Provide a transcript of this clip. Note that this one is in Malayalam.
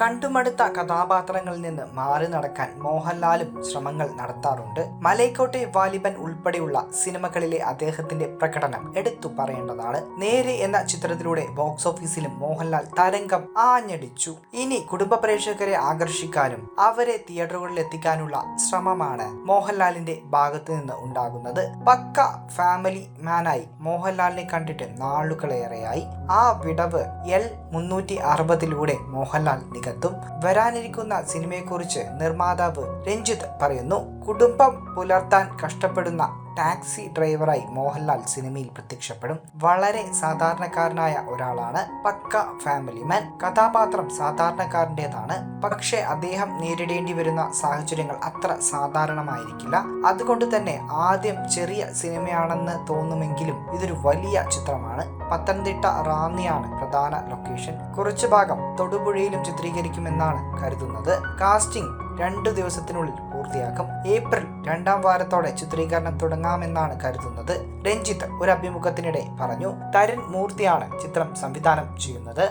കണ്ടുമടുത്ത കഥാപാത്രങ്ങളിൽ നിന്ന് മാറി നടക്കാൻ മോഹൻലാലും ശ്രമങ്ങൾ നടത്താറുണ്ട്. മലൈക്കോട്ടെ വാലിബൻ ഉൾപ്പെടെയുള്ള സിനിമകളിലെ അദ്ദേഹത്തിന്റെ പ്രകടനം എടുത്തു പറയേണ്ടതാണ്. നേരെ എന്ന ചിത്രത്തിലൂടെ ബോക്സ് ഓഫീസിലും മോഹൻലാൽ തരംഗം ആഞ്ഞടിച്ചു. ഇനി കുടുംബ പ്രേക്ഷകരെ ആകർഷിക്കാനും അവരെ തിയേറ്ററുകളിൽ എത്തിക്കാനുള്ള ശ്രമമാണ് മോഹൻലാലിന്റെ ഭാഗത്തു നിന്ന് ഉണ്ടാകുന്നത്. പക്ക ഫാമിലി മാനായി മോഹൻലാലിനെ കണ്ടിട്ട് നാളുകളേറെയായി. ആ വിടവ് എൽ മുന്നൂറ്റി അറുപതിലൂടെ മോഹൻലാൽ നികത്തും വരാനിരിക്കുന്ന സിനിമയെക്കുറിച്ച് നിർമ്മാതാവ് രഞ്ജിത്ത് പറയുന്നു. കുടുംബം പുലർത്താൻ കഷ്ടപ്പെടുന്ന ടാക്സി ഡ്രൈവറായി മോഹൻലാൽ സിനിമയിൽ പ്രത്യക്ഷപ്പെടും. വളരെ സാധാരണക്കാരനായ ഒരാളാണ് പക്ക ഫാമിലി മാൻ. കഥാപാത്രം സാധാരണക്കാരന്റെതാണ്. പക്ഷേ അദ്ദേഹം നേരിടേണ്ടി വരുന്ന സാഹചര്യങ്ങൾ അത്ര സാധാരണമായിരിക്കില്ല. അതുകൊണ്ട് തന്നെ ആദ്യം ചെറിയ സിനിമയാണെന്ന് തോന്നുമെങ്കിലും ഇതൊരു വലിയ ചിത്രമാണ്. പത്തനംതിട്ട റാന്നിയാണ് പ്രധാന ലൊക്കേഷൻ. കുറച്ചു ഭാഗം തൊടുപുഴയിലും ചിത്രീകരിക്കുമെന്നാണ് കരുതുന്നത്. കാസ്റ്റിംഗ് രണ്ടു ദിവസത്തിനുള്ളിൽ പൂർത്തിയാക്കും. ഏപ്രിൽ രണ്ടാം വാരത്തോടെ ചിത്രീകരണം തുടങ്ങാമെന്നാണ് കരുതുന്നത്. രഞ്ജിത്ത് ഒരു അഭിമുഖത്തിനിടെ പറഞ്ഞു തരുൺ മൂർത്തിയാണ് ചിത്രം സംവിധാനം ചെയ്യുന്നത്.